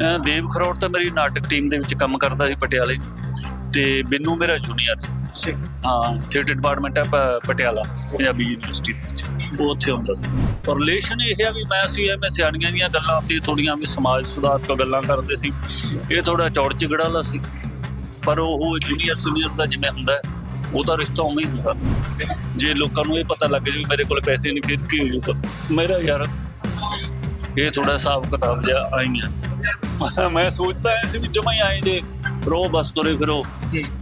ਦੇਵ ਖਰੋੜ ਤਾਂ ਮੇਰੀ ਨਾਟਕ ਟੀਮ ਦੇ ਵਿੱਚ ਕੰਮ ਕਰਦਾ ਸੀ ਪਟਿਆਲੇ। ਤੇ ਬਿੰਨੂ ਮੇਰਾ ਜੂਨੀਅਰ ਹਾਂ ਥੀਏਟਰ ਡਿਪਾਰਟਮੈਂਟ ਹੈ ਪਟਿਆਲਾ ਪੰਜਾਬੀ ਯੂਨੀਵਰਸਿਟੀ ਦੇ ਵਿੱਚ। ਉਹ ਉੱਥੇ ਹੁੰਦਾ ਸੀ। ਔਰ ਰਿਲੇਸ਼ਨ ਇਹ ਹੈ ਵੀ ਮੈਂ ਸੀ ਐਵੇਂ ਸਿਆਣੀਆਂ ਦੀਆਂ ਗੱਲਾਂ ਤੇ ਥੋੜੀਆਂ ਵੀ ਸਮਾਜ ਸੁਧਾਰ ਤੋਂ ਗੱਲਾਂ ਕਰਦੇ ਸੀ। ਇਹ ਥੋੜਾ ਚੌੜ ਚਿਗੜਾ ਵਾਲਾ ਸੀ। ਪਰ ਉਹ ਜੂਨੀਅਰ ਸੀਨੀਅਰ ਦਾ ਜਿਵੇਂ ਹੁੰਦਾ ਹੈ, ਉਹ ਤਾਂ ਰਿਸ਼ਤਾ ਉਵੇਂ ਹੀ ਹੁੰਦਾ। ਜੇ ਲੋਕਾਂ ਨੂੰ ਇਹ ਪਤਾ ਲੱਗ ਜੇ ਮੇਰੇ ਕੋਲ ਪੈਸੇ ਨਹੀਂ ਫਿਰ ਕੀ ਹੋ ਜਾਊਗਾ ਮੇਰਾ ਯਾਰ ਇਹ ਥੋੜਾ ਹਿਸਾਬ ਕਿਤਾਬ ਜਿਹਾ ਆਈਆਂ। ਮੈਂ ਸੋਚਦਾ ਐ ਸੀ ਵੀ ਜਮਾ ਹੀ ਆਏ ਜੇ। ਰੋ ਬਸ ਤੁਰੇ ਫਿਰੋ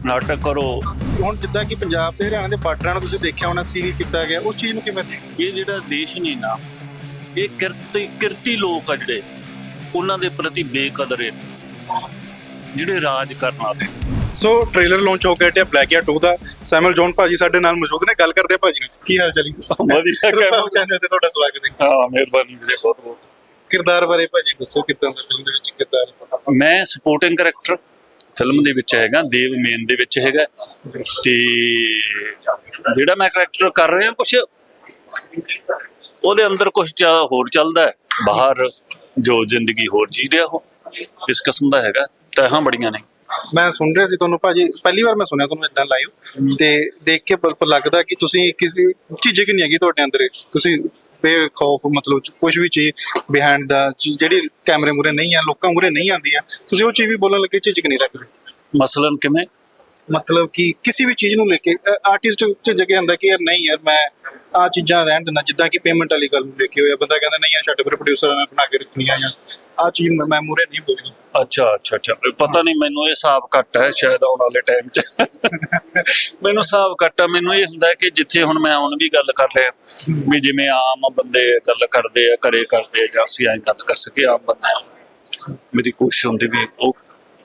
ਨਾਟਕ ਕਰੋ। ਹੁਣ ਜਿੱਦਾਂ ਕਿ ਪੰਜਾਬ ਤੇ ਹਰਿਆਣਾ ਦੇ ਬਾਰਡਰਾਂ ਨੂੰ ਤੁਸੀਂ ਦੇਖਿਆ ਹੋਣਾ ਸੀਲ ਕੀਤਾ ਗਿਆ ਉਸ ਚੀਜ਼ ਨੂੰ ਕਿਵੇਂ ਇਹ ਜਿਹੜਾ ਦੇਸ਼ ਨੇ ਨਾ ਇਹ ਕਿਰਤੀ ਕਿਰਤੀ ਲੋਕ ਆ ਜਿਹੜੇ ਉਹਨਾਂ ਦੇ ਪ੍ਰਤੀ ਬੇਕਦਰੇ ਨੇ ਜਿਹੜੇ ਰਾਜ ਕਰਨ ਵਾਲੇ ਸੋ ਟ੍ਰੇਲਰ ਲਾਂਚ ਹੋ ਗਿਆ ਟਿਆ ਬਲੈਕ ਜਾਂ 2 ਦਾ। ਸੈਮਲ ਜੌਨ ਭਾਜੀ ਸਾਡੇ ਨਾਲ ਮੌਜੂਦ ਨੇ ਗੱਲ ਕਰਦੇ ਆ ਭਾਜੀ ਕੀ ਹਾਲ ਚਾਲੀ ਵਧੀਆ ਕਰੋ ਚੈਨਲ ਤੇ ਤੁਹਾਡਾ ਸਵਾਗਤ ਹੈ। ਹਾਂ ਮਿਹਰਬਾਨੀ ਵੀਰੇ ਬਹੁਤ ਬਹੁਤ ਕਿਰਦਾਰ ਬਾਰੇ ਭਾਜੀ ਦੱਸੋ ਕਿਦਾਂ ਦਾ ਫਿਲਮ ਦੇ ਵਿੱਚ ਕਿਰਦਾਰ ਮੈਂ ਸਪੋਰਟਿੰਗ ਕਰੈਕਟਰ ਫਿਲਮ ਦੇ ਵਿੱਚ ਹੈਗਾ ਦੇਵ ਮੇਨ ਦੇ ਵਿੱਚ ਹੈਗਾ। ਤੇ ਜਿਹੜਾ ਮੈਂ ਕਰੈਕਟਰ ਕਰ ਰਿਹਾ ਕੁਛ ਉਹਦੇ ਅੰਦਰ ਕੁਝ ਹੋਰ ਚੱਲਦਾ ਹੈ। ਬਾਹਰ ਜੋ ਜ਼ਿੰਦਗੀ ਹੋਰ ਜੀ ਰਿਹਾ ਹੋ ਇਸ ਕਿਸਮ ਦਾ ਹੈਗਾ। ਤਹਾਂ ਬੜੀਆਂ ਨੇ। ਮੈਂ ਸੁਣ ਰਿਹਾ ਸੀ ਤੁਹਾਨੂੰ ਭਾਜੀ ਪਹਿਲੀ ਵਾਰ ਮੈਂ ਸੁਣਿਆ ਤੁਹਾਨੂੰ ਇਦਾਂ ਲਾਈਵ ਤੇ ਦੇਖ ਕੇ ਬਿਲਕੁਲ ਲੱਗਦਾ ਕਿ ਤੁਸੀਂ ਕਿਸੇ ਝਿਜਕ ਨਹੀਂ ਹੈਗੀ ਤੁਹਾਡੇ ਅੰਦਰ। ਤੁਸੀਂ ਬੇਖੌਫ ਮਤਲਬ ਕੁਝ ਵੀ ਚੀਜ਼ ਬਿਹਾਈਂਡ ਦਾ ਜਿਹੜੀ ਕੈਮਰੇ ਮੂਰੇ ਨਹੀਂ ਆ ਲੋਕਾਂ ਮੂਰੇ ਨਹੀਂ ਆਉਂਦੀ ਆ ਤੁਸੀਂ ਉਹ ਚੀਜ਼ ਵੀ ਬੋਲਣ ਲੱਗੇ ਝਿਜਕ ਨਹੀਂ ਰੱਖਦੇ ਮਸਲਨ ਕਿਵੇਂ? ਮਤਲਬ ਕਿ ਕਿਸੇ ਵੀ ਚੀਜ਼ ਨੂੰ ਲੈ ਕੇ ਆਰਟਿਸਟ ਚ ਜਗ੍ਹਾ ਹੁੰਦਾ ਕਿ ਯਾਰ ਨਹੀਂ ਯਾਰ ਮੈਂ ਆ ਚੀਜ਼ਾਂ ਰਹਿਣ ਦਿੰਦਾ ਜਿੱਦਾਂ ਕਿ ਪੇਮੈਂਟ ਵਾਲੀ ਗੱਲ ਨੂੰ ਦੇਖੀ ਹੋਇਆ ਬੰਦਾ ਕਹਿੰਦਾ ਨਹੀਂ ਯਾਰ ਛੱਡ ਫਿਰ ਪ੍ਰੋਡਿਊਸਰ ਨੇ ਬਣਾ ਕੇ ਰੱਖਣੀ ਆ ਜਾਂ ਆ ਚੀਜ਼ ਮੈਂ- ਮੈਂ ਮੂਰੇ ਨਹੀਂ ਬੋਲਣੀ ਅੱਛਾ ਅੱਛਾ ਅੱਛਾ। ਪਤਾ ਨਹੀਂ ਮੈਨੂੰ ਇਹ ਹਿਸਾਬ ਘੱਟ ਹੈ ਸ਼ਾਇਦ ਆਉਣ ਵਾਲੇ ਟਾਈਮ 'ਚ। ਮੈਨੂੰ ਹਿਸਾਬ ਘੱਟ ਹੈ ਮੈਨੂੰ ਇਹ ਹੁੰਦਾ ਕਿ ਜਿੱਥੇ ਹੁਣ ਮੈਂ ਹੁਣ ਵੀ ਗੱਲ ਕਰ ਰਿਹਾ, ਵੀ ਜਿਵੇਂ ਆਮ ਬੰਦੇ ਗੱਲ ਕਰਦੇ ਆ, ਘਰੇ ਕਰਦੇ ਆ ਜਾਂ ਅਸੀਂ ਐਂ ਗੱਲ ਕਰ ਸਕੇ ਆਮ ਬੰਦੇ ਆ। ਮੇਰੀ ਕੋਸ਼ਿਸ਼ ਹੁੰਦੀ ਵੀ ਉਹ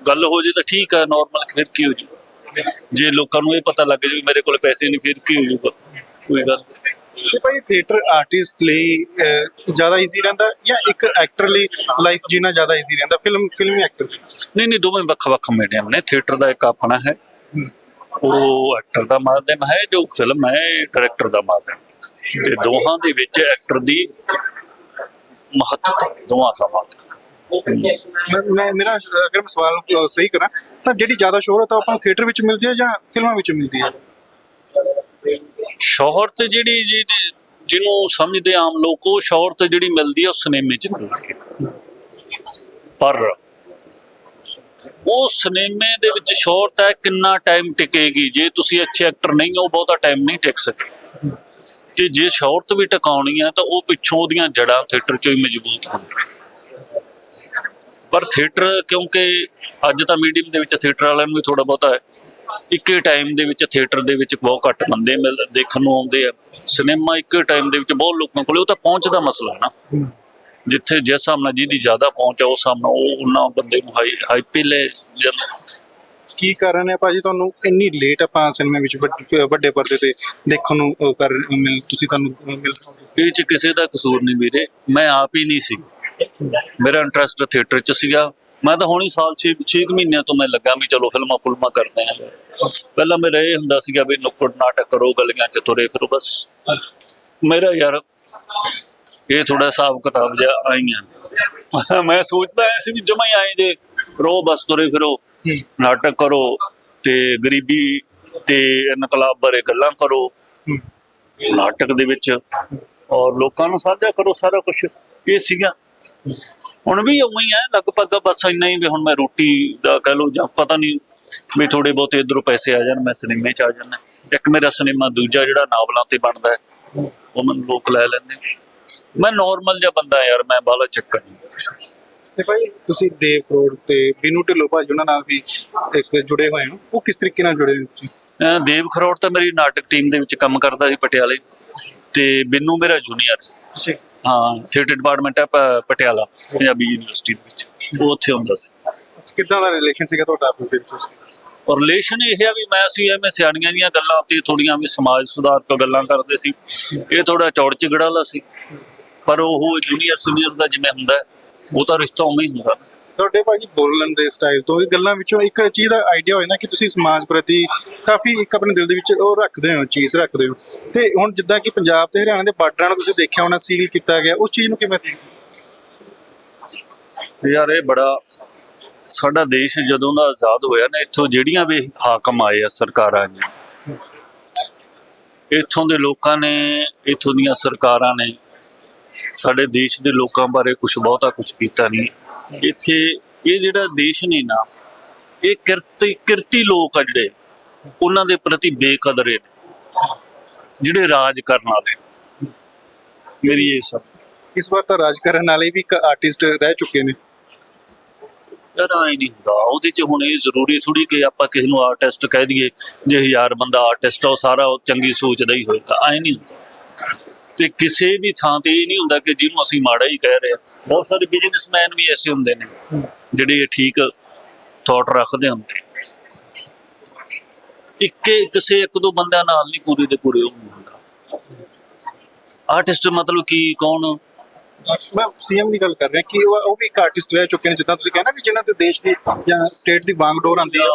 ਗੱਲ ਹੋ ਜੇ ਤਾਂ ਠੀਕ ਹੈ ਨਾਰਮਲ ਫਿਰ ਕੀ ਹੋ ਜੂਗਾ? ਜੇ ਲੋਕਾਂ ਨੂੰ ਇਹ ਪਤਾ ਲੱਗ ਜੇ ਵੀ ਮੇਰੇ ਕੋਲ ਪੈਸੇ ਨਹੀਂ, ਫਿਰ ਕੀ ਹੋ ਜੂਗਾ? ਕੋਈ ਗੱਲ ਨਹੀਂ। ਤੇ ਭਾਈ ਥੀਏਟਰ ਆਰਟਿਸਟ ਲਈ ਜ਼ਿਆਦਾ ਈਜ਼ੀ ਰਹਿੰਦਾ ਜਾਂ ਇੱਕ ਐਕਟਰ ਲਈ ਲਾਈਫ ਜੀਣਾ ਜ਼ਿਆਦਾ ਈਜ਼ੀ ਰਹਿੰਦਾ? ਫਿਲਮ ਫਿਲਮੀ ਐਕਟਰ ਨਹੀਂ ਨਹੀਂ ਦੋਵੇਂ ਵੱਖ-ਵੱਖ ਮੀਡੀਅਮ ਨੇ। ਥੀਏਟਰ ਦਾ ਇੱਕ ਆਪਣਾ ਹੈ। ਉਹ ਐਕਟਰ ਦਾ ਮਾਧਿਅਮ ਹੈ ਜੋ ਫਿਲਮ ਹੈ ਡਾਇਰੈਕਟਰ ਦਾ ਮਾਧਿਅਮ। ਤੇ ਦੋਹਾਂ ਦੇ ਵਿੱਚ ਐਕਟਰ ਦੀ ਮਹੱਤਤਾ ਦੋਵਾਂ ਦਾ ਮਾਧਿਅਮ। ਮੈਂ- ਮੇਰਾ ਅਗਰ ਮੈਂ ਸਵਾਲ ਸਹੀ ਕਰਾਂ ਤਾਂ ਜਿਹੜੀ ਜ਼ਿਆਦਾ ਸ਼ੋਹਰਤ ਆ ਆਪਾਂ ਨੂੰ ਥੀਏਟਰ ਵਿੱਚ ਮਿਲਦੀ ਹੈ ਜਾਂ ਫਿਲਮਾਂ ਵਿੱਚ ਮਿਲਦੀ ਹੈ? ਸ਼ੋਹਰਤ ਜਿਹੜੀ ਜਿਹੜੀ ਜਿਹਨੂੰ ਸਮਝਦੇ ਆਮ ਲੋਕ, ਉਹ ਸ਼ੋਹਰਤ ਜਿਹੜੀ ਮਿਲਦੀ ਹੈ ਉਹ ਸਿਨੇਮੇ 'ਚ ਮਿਲਦੀ ਹੈ। ਪਰ ਉਹ ਸਿਨੇਮੇ ਦੇ ਵਿੱਚ ਸ਼ੋਹਰਤ ਹੈ, ਕਿੰਨਾ ਟਾਈਮ ਟਿਕੇਗੀ? ਜੇ ਤੁਸੀਂ ਅੱਛੇ ਐਕਟਰ ਨਹੀਂ ਹੋ, ਬਹੁਤਾ ਟਾਈਮ ਨਹੀਂ ਟਿਕ ਸਕੇ। ਤੇ ਜੇ ਸ਼ੋਹਰਤ ਵੀ ਟਿਕਾਉਣੀ ਹੈ ਤਾਂ ਉਹ ਪਿੱਛੋਂ ਉਹਦੀਆਂ ਜੜਾਂ ਥੀਏਟਰ 'ਚੋਂ ਹੀ ਮਜ਼ਬੂਤ ਹੁੰਦੀਆਂ। ਪਰ ਥੀਏਟਰ ਕਿਉਂਕਿ ਅੱਜ ਤਾਂ ਮੀਡੀਅਮ ਦੇ ਵਿੱਚ ਥੀਏਟਰ ਵਾਲਿਆਂ ਨੂੰ ਵੀ ਥੋੜਾ ਬਹੁਤਾ ਇੱਕੇ ਟਾਈਮ ਦੇ ਵਿੱਚ ਥੀਏਟਰ ਦੇ ਵਿੱਚ ਬਹੁਤ ਘੱਟ ਬੰਦੇ ਮਿਲ ਦੇਖਣ ਨੂੰ ਆਉਂਦੇ ਆ। ਸਿਨੇਮਾ ਇੱਕੇ ਟਾਈਮ ਦੇ ਵਿੱਚ ਬਹੁਤ ਲੋਕਾਂ ਕੋਲੇ ਉਹ ਤਾਂ ਪਹੁੰਚ ਦਾ ਮਸਲਾ ਨਾ। ਜਿੱਥੇ ਜਿਸ ਹਿਸਾਬ ਨਾਲ ਜਿਹਦੀ ਜ਼ਿਆਦਾ ਪਹੁੰਚ ਆ ਉਸ ਹਿਸਾਬ ਨਾਲ ਉਹ ਉਹਨਾਂ ਬੰਦੇ ਨੂੰ ਹਾਈ ਹਾਈਪੇ ਲੈ ਜਾਂਦਾ ਕੀ ਕਾਰਨ ਹੈ ਭਾਜੀ ਤੁਹਾਨੂੰ? ਇੰਨੀ ਲੇਟ ਆਪਾਂ ਸਿਨੇਮਾ ਵਿੱਚ ਵੱਡ- ਪਰਦੇ ਤੇ ਦੇਖਣ ਨੂੰ ਕਰ ਮਿਲ ਤੁਸੀਂ ਤੁਹਾਨੂੰ ਮਿਲ ਇਹ ਚ ਕਿਸੇ ਦਾ ਕਸੂਰ ਨਹੀਂ ਵੀਰੇ। ਮੈਂ ਆਪ ਹੀ ਨਹੀਂ ਸੀ। ਮੇਰਾ ਇੰਟਰਸਟ ਥੀਏਟਰ ਚ ਸੀਗਾ। ਮੈਂ ਤਾਂ ਹੁਣੀ ਸਾਲ 6 6 ਮਹੀਨਿਆਂ ਤੋਂ ਮੈਂ ਲੱਗਾ ਵੀ ਚਲੋ ਫਿਲਮਾਂ ਫੁਲਮਾਂ ਕਰਦੇ ਆ। ਪਹਿਲਾਂ ਮੇਰਾ ਇਹ ਹੁੰਦਾ ਸੀਗਾ ਵੀ ਨੁੱਕੜ ਨਾਟਕ ਕਰੋ, ਗਲੀਆਂ ਚ ਤੁਰੇ ਫਿਰੋ, ਬਸ। ਮੇਰਾ ਯਾਰ ਇਹ ਥੋੜਾ ਹਿਸਾਬ ਕਿਤਾਬ ਜਿਹਾ ਆਈਆਂ। ਮੈਂ ਸੋਚਦਾ ਐ ਸੀ ਵੀ ਜਮਾ ਹੀ ਆਏ ਜੇ। ਰੋ, ਬਸ ਤੁਰੇ ਫਿਰੋ, ਨਾਟਕ ਕਰੋ ਤੇ ਗਰੀਬੀ ਤੇ ਇਨਕਲਾਬ ਬਾਰੇ ਗੱਲਾਂ ਕਰੋ। ਨਾਟਕ ਦੇ ਵਿੱਚ ਔਰ ਲੋਕਾਂ ਨੂੰ ਸਾਂਝਾ ਕਰੋ ਸਾਰਾ ਕੁਝ ਇਹ ਸੀਗਾ। ਹੁਣ ਵੀ ਉਵੇਂ ਹੀ ਹੈ ਲਗਭਗ ਬਸ ਇੰਨਾ ਹੀ ਵੀ ਹੁਣ ਮੈਂ ਰੋਟੀ ਦਾ ਕਹ ਲੋ ਜਾਂ ਪਤਾ ਨਹੀਂ ਵੀ ਥੋੜੇ ਬਹੁਤੇ ਇਧਰੋਂ ਪੈਸੇ ਆ ਜਾਣ ਮੈਂ ਸਿਨੇਮੇ 'ਚ ਆ ਜਾਣਾ ਇੱਕ ਮੇਰਾ ਸਿਨੇਮਾ ਦੂਜਾ ਜਿਹੜਾ ਨਾਵਲਾਂ ਤੇ ਬਣਦਾ ਉਹ ਮੈਨੂੰ ਲੋਕ ਲੈ ਲੈਂਦੇ ਮੈਂ ਨਾਰਮਲ ਜਿਹਾ ਬੰਦਾ ਯਾਰ ਮੈਂ ਬਾਲਾ ਚੱਕਰ ਨਹੀਂ। ਤੇ ਭਾਈ ਤੁਸੀਂ ਦੇਵ ਕਰੋੜ ਤੇ ਬਿਨੂ ਢਿੱਲੋਂ ਭਾਜੀ ਉਹਨਾਂ ਨਾਲ ਵੀ ਇੱਕ ਜੁੜੇ ਹੋਏ ਹੋ। ਉਹ ਕਿਸ ਤਰੀਕੇ ਨਾਲ ਜੁੜੇ ਹੋ ਤੁਸੀਂ? ਦੇਵ ਖਰੋੜ ਤਾਂ ਮੇਰੀ ਨਾਟਕ ਟੀਮ ਦੇ ਵਿੱਚ ਕੰਮ ਕਰਦਾ ਸੀ ਪਟਿਆਲੇ। ਤੇ ਬਿੰਨੂ ਮੇਰਾ ਜੂਨੀਅਰ ਹਾਂ ਥੀਏਟਰ ਡਿਪਾਰਟਮੈਂਟ ਹੈ ਪਟਿਆਲਾ ਪੰਜਾਬੀ ਯੂਨੀਵਰਸਿਟੀ ਦੇ ਵਿੱਚ। ਉਹ ਉੱਥੇ ਹੁੰਦਾ ਸੀ। ਕਿੱਦਾਂ ਦਾ ਰਿਲੇਸ਼ਨ ਸੀਗਾ ਤੁਹਾਡਾ ਆਪਸ ਦੇ ਵਿੱਚ ਔਰ ਰਿਲੇਸ਼ਨ ਇਹ ਹੈ ਵੀ ਮੈਂ ਸੀ ਐਵੇਂ ਸਿਆਣੀਆਂ ਦੀਆਂ ਗੱਲਾਂ ਤੇ ਥੋੜੀਆਂ ਵੀ ਸਮਾਜ ਸੁਧਾਰ ਤੋਂ ਗੱਲਾਂ ਕਰਦੇ ਸੀ। ਇਹ ਥੋੜਾ ਚੌੜ ਚਿਗੜਾ ਵਾਲਾ ਸੀ। ਪਰ ਉਹ ਜੂਨੀਅਰ ਸੀਨੀਅਰ ਦਾ ਜਿਵੇਂ ਹੁੰਦਾ ਉਹ ਤਾਂ ਰਿਸ਼ਤਾ ਉਵੇਂ ਹੀ ਹੁੰਦਾ। ਤੁਹਾਡੇ ਭਾਜੀ ਬੋਲਣ ਦੇ ਸਟਾਈਲ ਤੋਂ ਇਹ ਗੱਲਾਂ ਵਿੱਚੋਂ ਇੱਕ ਚੀਜ਼ ਦਾ ਆਈਡੀਆ ਹੋਇਆ ਨਾ ਕਿ ਤੁਸੀਂ ਸਮਾਜ ਪ੍ਰਤੀ ਕਾਫੀ ਇੱਕ ਆਪਣੇ ਦਿਲ ਦੇ ਵਿੱਚ ਉਹ ਰੱਖਦੇ ਹੋ ਚੀਜ਼ ਰੱਖਦੇ ਹੋ। ਤੇ ਹੁਣ ਜਿੱਦਾਂ ਕਿ ਪੰਜਾਬ ਤੇ ਹਰਿਆਣਾ ਦੇ ਬਾਰਡਰਾਂ ਨੂੰ ਤੁਸੀਂ ਦੇਖਿਆ ਹੋਣਾ ਸੀਲ ਕੀਤਾ ਗਿਆ ਉਸ ਚੀਜ਼ ਨੂੰ ਕਿਵੇਂ ਦੇਖਦੇ ਹੋ? ਯਾਰ ਇਹ ਬੜਾ ਸਾਡਾ ਦੇਸ਼ ਜਦੋਂ ਦਾ ਆਜ਼ਾਦ ਹੋਇਆ ਨਾ, ਇੱਥੋਂ ਜਿਹੜੀਆਂ ਵੀ ਹਾਕਮ ਆਏ ਆ ਸਰਕਾਰਾਂ ਨੇ, ਇੱਥੋਂ ਦੇ ਲੋਕਾਂ ਨੇ, ਇੱਥੋਂ ਦੀਆਂ ਸਰਕਾਰਾਂ ਨੇ, ਸਾਡੇ ਦੇਸ਼ ਦੇ ਲੋਕਾਂ ਬਾਰੇ ਕੁਝ ਬਹੁਤਾ ਕੁਝ ਕੀਤਾ ਨਹੀਂ। ਇੱਥੇ ਇਹ ਜਿਹੜਾ ਦੇਸ਼ ਨੇ ਨਾ, ਇਹ ਕਿਰਤੀ ਕਿਰਤੀ ਲੋਕ ਆ ਜਿਹੜੇ, ਉਹਨਾਂ ਦੇ ਪ੍ਰਤੀ ਬੇਕਦਰੇ ਨੇ, ਜਿਹੜੇ ਰਾਜ ਕਰਨ ਵਾਲੇ ਮੇਰੀ ਇਹ ਸਭ। ਇਸ ਵਾਰ ਤਾਂ ਰਾਜ ਕਰਨ ਵਾਲੇ ਵੀ ਇੱਕ ਆਰਟਿਸਟ ਰਹਿ ਚੁੱਕੇ ਨੇ। ਯਾਰ ਆਈ ਨਹੀਂ ਹੁੰਦਾ। ਉਹਦੇ ਚ ਹੁਣ ਇਹ ਜ਼ਰੂਰੀ ਥੋੜੀ ਕਿ ਆਪਾਂ ਕਿਸੇ ਨੂੰ ਆਰਟਿਸਟ ਕਹਿ ਦਈਏ, ਜੇ ਹਜ਼ਾਰ ਬੰਦਾ ਆਰਟਿਸਟ ਉਹ ਸਾਰਾ ਚੰਗੀ ਸੋਚਦਾ ਹੀ ਹੋਏਗਾ ਆਈ ਨਹੀਂ ਹੁੰਦਾ। ਤੇ ਕਿਸੇ ਵੀ ਥਾਂ ਤੇ ਇਹ ਨਹੀਂ ਹੁੰਦਾ ਕਿ ਜਿਹਨੂੰ ਅਸੀਂ ਮਾੜਾ ਹੀ ਕਹਿ ਰਹੇ ਬਹੁਤ ਸਾਰੇ ਬਿਜ਼ਨਸਮੈਨ ਵੀ ਐਸੇ ਹੁੰਦੇ ਨੇ, ਜਿਹੜੇ ਠੀਕ ਥਾਟ ਰੱਖਦੇ ਹੁੰਦੇ ਇੱਕੇ, ਕਿਸੇ ਇੱਕ ਦੋ ਬੰਦਿਆਂ ਨਾਲ ਨਹੀਂ ਪੂਰੇ ਦੇ ਪੂਰੇ ਹੁੰਦਾ। ਆਰਟਿਸਟ ਮਤਲਬ ਕੀ, ਕੌਣ ਮੈਂ ਸੀਐਮ ਦੀ ਗੱਲ ਕਰ ਰਿਹਾ ਕਿ ਉਹ ਵੀ ਇੱਕ ਆਰਟਿਸਟ ਰਹਿ ਚੁੱਕੇ ਨੇ, ਜਿੱਦਾਂ ਤੁਸੀਂ ਕਹਿਣਾ ਵੀ ਜਿਹਨਾਂ ਤੇ ਦੇਸ਼ ਦੀ ਜਾਂ ਸਟੇਟ ਦੀ ਵਾਂਗਡੋਰ ਆਉਂਦੀ ਆ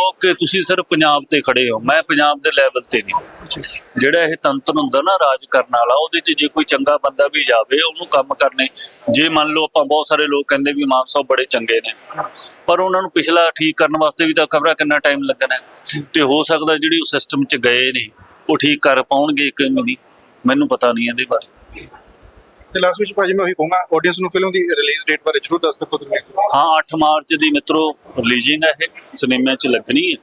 ਓਕੇ ਤੁਸੀਂ ਸਿਰਫ ਪੰਜਾਬ ਤੇ ਖੜੇ ਹੋ, ਮੈਂ ਪੰਜਾਬ ਦੇ ਲੈਵਲ ਤੇ ਨਹੀਂ। ਜਿਹੜਾ ਇਹ ਤੰਤਰ ਹੁੰਦਾ ਨਾ ਰਾਜ ਕਰਨ ਵਾਲਾ, ਉਹਦੇ 'ਚ ਜੇ ਕੋਈ ਚੰਗਾ ਬੰਦਾ ਵੀ ਜਾਵੇ, ਉਹਨੂੰ ਕੰਮ ਕਰਨੇ। ਜੇ ਮੰਨ ਲਓ ਆਪਾਂ ਬਹੁਤ ਸਾਰੇ ਲੋਕ ਕਹਿੰਦੇ ਵੀ ਮਾਨ ਸਾਹਿਬ ਬੜੇ ਚੰਗੇ ਨੇ, ਪਰ ਉਹਨਾਂ ਨੂੰ ਪਿਛਲਾ ਠੀਕ ਕਰਨ ਵਾਸਤੇ ਵੀ ਤਾਂ ਖਬਰਾਂ ਕਿੰਨਾ ਟਾਈਮ ਲੱਗਣਾ। ਤੇ ਹੋ ਸਕਦਾ ਜਿਹੜੀ ਉਹ ਸਿਸਟਮ 'ਚ ਗਏ ਨੇ, ਉਹ ਠੀਕ ਕਰ ਪਾਉਣਗੇ ਕਿ ਨਹੀਂ ਮੈਨੂੰ ਪਤਾ ਨਹੀਂ ਇਹਦੇ ਬਾਰੇ। ਤੇ ਲਾਸਟ ਵਿੱਚ ਭਾਜੀ ਮੈਂ ਉਹੀ ਕਹੂੰਗਾ ਆਡੀਅנס ਨੂੰ ਫਿਲਮ ਦੀ ਰਿਲੀਜ਼ ਡੇਟ ਬਾਰੇ ਜ਼ਰੂਰ ਦੱਸ ਦਿਓ ਤੁਸੀਂ ਹਾਂ 8 ਮਾਰਚ ਦੀ ਮਿੱਤਰੋ ਰਿਲੀਜ਼ਿੰਗ ਹੈ ਇਹ ਸਿਨੇਮਾ 'ਚ ਲੱਗਣੀ ਹੈ।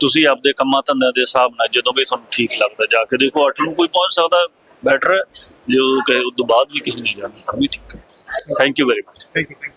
ਤੁਸੀਂ ਆਪਦੇ ਕੰਮਾਂ ਧੰਦਿਆਂ ਦੇ ਹਿਸਾਬ ਨਾਲ ਜਦੋਂ ਵੀ ਤੁਹਾਨੂੰ ਠੀਕ ਲੱਗਦਾ ਜਾ ਕੇ ਦੇਖੋ 8 ਨੂੰ ਕੋਈ ਪਹੁੰਚ ਸਕਦਾ ਬੈਟਰ ਹੈ। ਜੋ ਕਿ ਉਸ ਤੋਂ ਬਾਅਦ ਵੀ ਕਿਸੇ ਨੇ ਜਾਣਾ ਤਾਂ ਵੀ ਠੀਕ ਹੈ। Thank you very much thank you